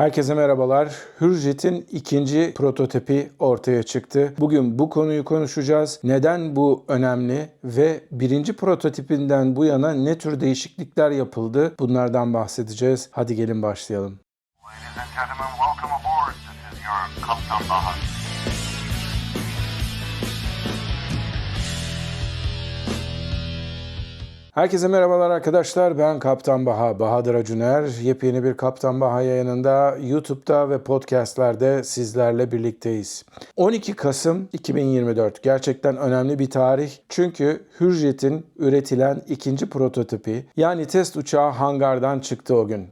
Herkese merhabalar. Hürjet'in ikinci prototipi ortaya çıktı. Bugün bu konuyu konuşacağız. Neden bu önemli ve birinci prototipinden bu yana ne tür değişiklikler yapıldı? Bunlardan bahsedeceğiz. Hadi gelin başlayalım. Ladies and gentlemen, welcome aboard. This is your. Herkese merhabalar arkadaşlar. Ben Kaptan Baha, Bahadır Acuner. Yepyeni bir Kaptan Baha yayınında YouTube'da ve podcastlerde sizlerle birlikteyiz. 12 Kasım 2024 gerçekten önemli bir tarih. Çünkü Hürjet'in üretilen ikinci prototipi yani test uçağı hangardan çıktı o gün.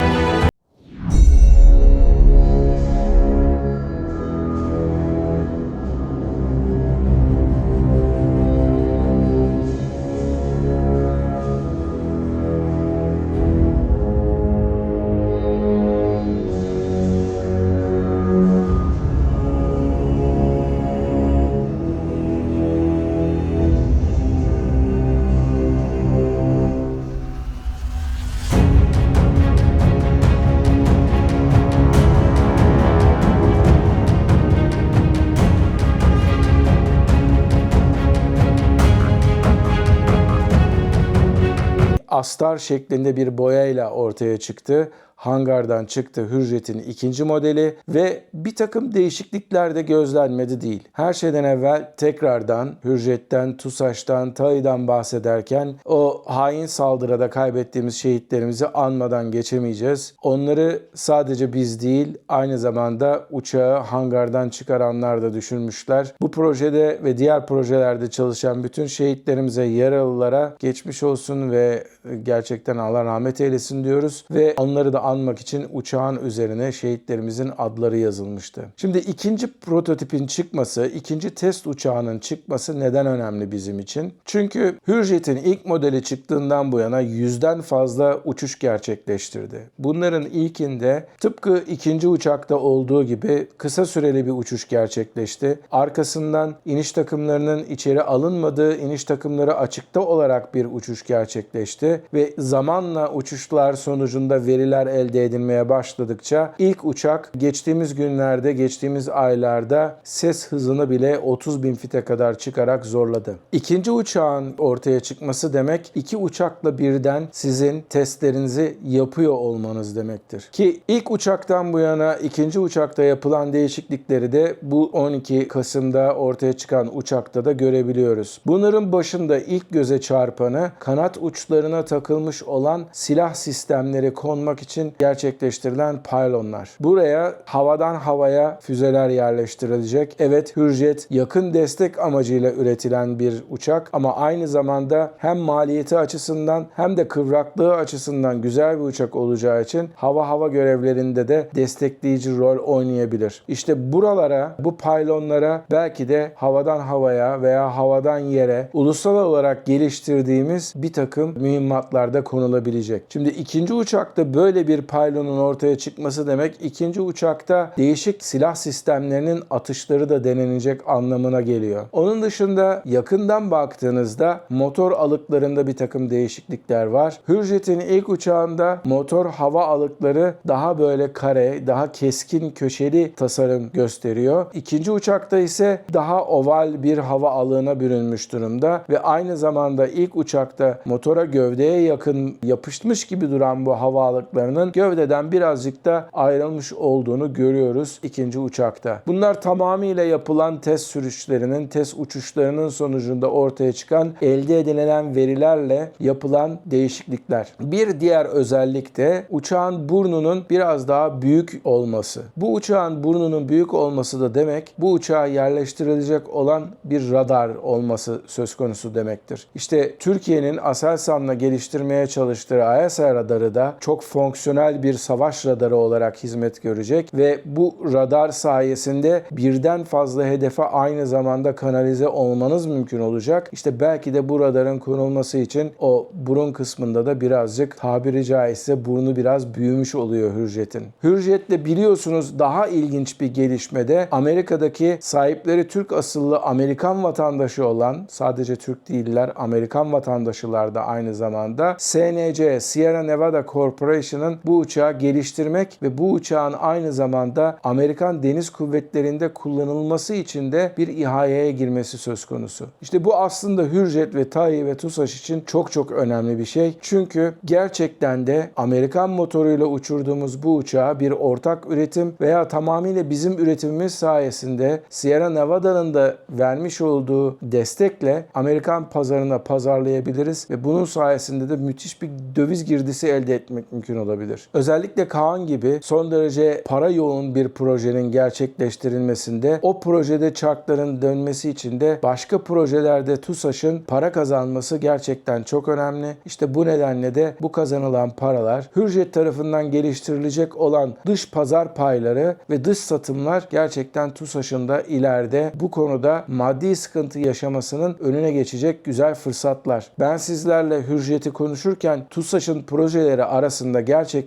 Astar şeklinde bir boyayla ortaya çıktı. Hangardan çıktı Hürjet'in ikinci modeli ve bir takım değişiklikler de gözlenmedi değil. Her şeyden evvel tekrardan Hürjet'ten, TUSAŞ'tan, TAİ'den bahsederken o hain saldırıda kaybettiğimiz şehitlerimizi anmadan geçemeyeceğiz. Onları sadece biz değil aynı zamanda uçağı hangardan çıkaranlar da düşünmüşler. Bu projede ve diğer projelerde çalışan bütün şehitlerimize, yaralılara geçmiş olsun ve gerçekten Allah rahmet eylesin diyoruz ve onları da anmak için uçağın üzerine şehitlerimizin adları yazılmıştı. Şimdi ikinci prototipin çıkması, ikinci test uçağının çıkması neden önemli bizim için? Çünkü Hürjet'in ilk modeli çıktığından bu yana yüzden fazla uçuş gerçekleştirdi. Bunların ilkinde tıpkı ikinci uçakta olduğu gibi kısa süreli bir uçuş gerçekleşti. Arkasından iniş takımlarının içeri alınmadığı, iniş takımları açıkta olarak bir uçuş gerçekleşti ve zamanla uçuşlar sonucunda veriler elde edilmeye başladıkça ilk uçak geçtiğimiz günlerde, geçtiğimiz aylarda ses hızını bile 30 bin fite kadar çıkarak zorladı. İkinci uçağın ortaya çıkması demek iki uçakla birden sizin testlerinizi yapıyor olmanız demektir. Ki ilk uçaktan bu yana ikinci uçakta yapılan değişiklikleri de bu 12 Kasım'da ortaya çıkan uçakta da görebiliyoruz. Bunların başında ilk göze çarpanı kanat uçlarına takılmış olan silah sistemleri konmak için gerçekleştirilen pylonlar. Buraya havadan havaya füzeler yerleştirilecek. Evet Hürjet yakın destek amacıyla üretilen bir uçak ama aynı zamanda hem maliyeti açısından hem de kıvraklığı açısından güzel bir uçak olacağı için hava hava görevlerinde de destekleyici rol oynayabilir. İşte buralara, bu pylonlara belki de havadan havaya veya havadan yere ulusal olarak geliştirdiğimiz bir takım mühimmatlarda konulabilecek. Şimdi ikinci uçakta böyle bir pylonun ortaya çıkması demek ikinci uçakta değişik silah sistemlerinin atışları da denenecek anlamına geliyor. Onun dışında yakından baktığınızda motor alıklarında bir takım değişiklikler var. Hürjet'in ilk uçağında motor hava alıkları daha böyle kare, daha keskin köşeli tasarım gösteriyor. İkinci uçakta ise daha oval bir hava alığına bürünmüş durumda ve aynı zamanda ilk uçakta motora gövdeye yakın yapışmış gibi duran bu hava alıklarının gövdeden birazcık da ayrılmış olduğunu görüyoruz ikinci uçakta. Bunlar tamamıyla yapılan test sürüşlerinin, test uçuşlarının sonucunda ortaya çıkan elde edilen verilerle yapılan değişiklikler. Bir diğer özellik de uçağın burnunun biraz daha büyük olması. Bu uçağın burnunun büyük olması da demek bu uçağa yerleştirilecek olan bir radar olması söz konusu demektir. İşte Türkiye'nin Aselsan'la geliştirmeye çalıştığı AESA radarı da çok fonksiyonel bir savaş radarı olarak hizmet görecek ve bu radar sayesinde birden fazla hedefe aynı zamanda kanalize olmanız mümkün olacak. İşte belki de bu radarın konulması için o burun kısmında da birazcık tabiri caizse burnu biraz büyümüş oluyor Hürjet'in. Hürjet'le biliyorsunuz daha ilginç bir gelişmede Amerika'daki sahipleri Türk asıllı Amerikan vatandaşı olan sadece Türk değiller Amerikan vatandaşılar da aynı zamanda SNC Sierra Nevada Corporation'ın bu uçağı geliştirmek ve bu uçağın aynı zamanda Amerikan Deniz Kuvvetleri'nde kullanılması için de bir ihaleye girmesi söz konusu. İşte bu aslında Hürjet ve TAI ve TUSAŞ için çok çok önemli bir şey. Çünkü gerçekten de Amerikan motoruyla uçurduğumuz bu uçağı bir ortak üretim veya tamamıyla bizim üretimimiz sayesinde Sierra Nevada'nın da vermiş olduğu destekle Amerikan pazarına pazarlayabiliriz ve bunun sayesinde de müthiş bir döviz girdisi elde etmek mümkün olabilir. Özellikle Kaan gibi son derece para yoğun bir projenin gerçekleştirilmesinde o projede çarkların dönmesi için de başka projelerde TUSAŞ'ın para kazanması gerçekten çok önemli. İşte bu nedenle de bu kazanılan paralar Hürjet tarafından geliştirilecek olan dış pazar payları ve dış satımlar gerçekten TUSAŞ'ın da ileride bu konuda maddi sıkıntı yaşamasının önüne geçecek güzel fırsatlar. Ben sizlerle Hürjet'i konuşurken TUSAŞ'ın projeleri arasında gerçekten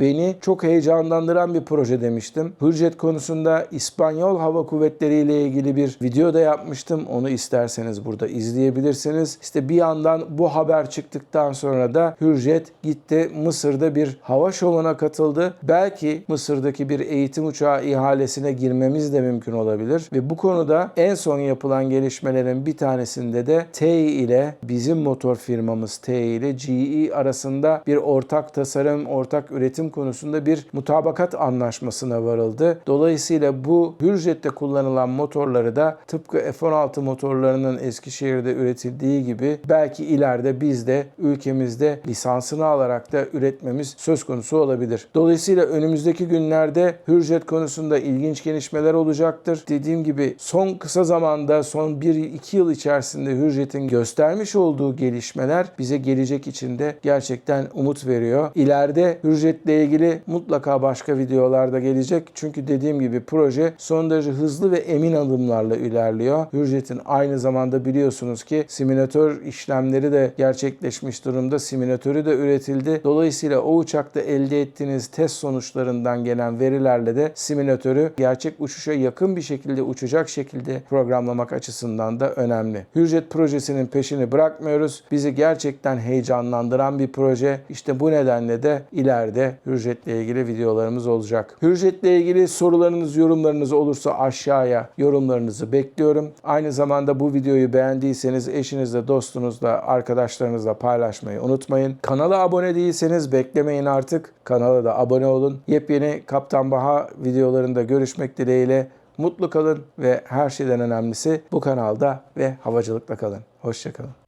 beni çok heyecanlandıran bir proje demiştim. Hürjet konusunda İspanyol Hava Kuvvetleri ile ilgili bir video da yapmıştım. Onu isterseniz burada izleyebilirsiniz. İşte bir yandan bu haber çıktıktan sonra da Hürjet gitti Mısır'da bir hava şovuna katıldı. Belki Mısır'daki bir eğitim uçağı ihalesine girmemiz de mümkün olabilir. Ve bu konuda en son yapılan gelişmelerin bir tanesinde de TEI ile bizim motor firmamız TEI ile GE arasında bir ortak tasarım, ortak üretim konusunda bir mutabakat anlaşmasına varıldı. Dolayısıyla bu Hürjet'te kullanılan motorları da tıpkı F-16 motorlarının Eskişehir'de üretildiği gibi belki ileride biz de ülkemizde lisansını alarak da üretmemiz söz konusu olabilir. Dolayısıyla önümüzdeki günlerde Hürjet konusunda ilginç gelişmeler olacaktır. Dediğim gibi son kısa zamanda son 1-2 yıl içerisinde Hürjet'in göstermiş olduğu gelişmeler bize gelecek için de gerçekten umut veriyor. İleride Hürjet'le ilgili mutlaka başka videolarda gelecek. Çünkü dediğim gibi proje son derece hızlı ve emin adımlarla ilerliyor. Hürjet'in aynı zamanda biliyorsunuz ki simülatör işlemleri de gerçekleşmiş durumda. Simülatörü de üretildi. Dolayısıyla o uçakta elde ettiğiniz test sonuçlarından gelen verilerle de simülatörü gerçek uçuşa yakın bir şekilde uçacak şekilde programlamak açısından da önemli. Hürjet projesinin peşini bırakmıyoruz. Bizi gerçekten heyecanlandıran bir proje. İşte bu nedenle de ileride Hürjet'le ilgili videolarımız olacak. Hürjet'le ilgili sorularınız, yorumlarınız olursa aşağıya yorumlarınızı bekliyorum. Aynı zamanda bu videoyu beğendiyseniz eşinizle, dostunuzla, arkadaşlarınızla paylaşmayı unutmayın. Kanala abone değilseniz beklemeyin artık. Kanala da abone olun. Yepyeni Kaptan Baha videolarında görüşmek dileğiyle. Mutlu kalın ve her şeyden önemlisi bu kanalda ve havacılıkla kalın. Hoşçakalın.